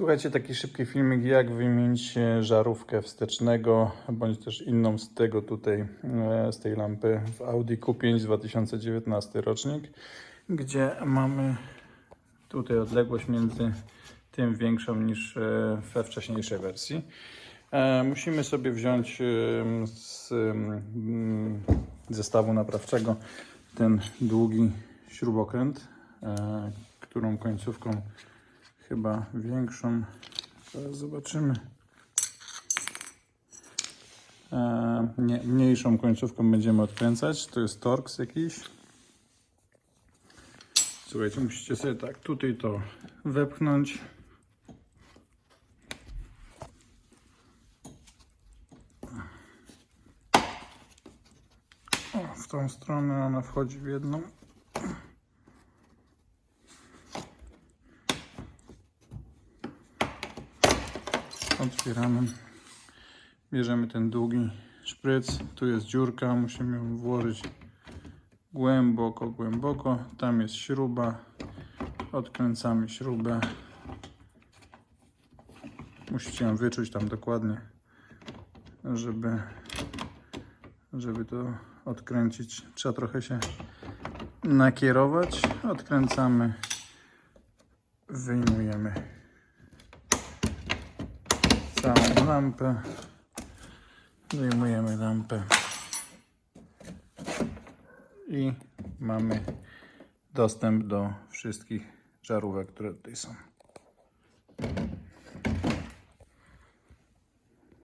Słuchajcie, taki szybki filmik, jak wymienić e, żarówkę wstecznego, bądź też inną z tego tutaj, e, z tej lampy w Audi Q5 z 2019 rocznik, gdzie mamy tutaj odległość między tym większą niż e, we wcześniejszej wersji. Musimy sobie wziąć z zestawu naprawczego ten długi śrubokręt, którą końcówką chyba większą. Zaraz zobaczymy. E, nie, mniejszą końcówką będziemy odkręcać. To jest Torx jakiś. Słuchajcie, musicie sobie tak tutaj to wepchnąć. O, w tą stronę ona wchodzi w jedną. Otwieramy. Bierzemy ten długi szpryc. Tu jest dziurka. Musimy ją włożyć głęboko, głęboko. Tam jest śruba. Odkręcamy śrubę. Musicie ją wyczuć tam dokładnie, żeby, żeby to odkręcić. Trzeba trochę się nakierować. Odkręcamy. Wyjmujemy całą lampę. Zdejmujemy lampę. I mamy dostęp do wszystkich żarówek, które tutaj są.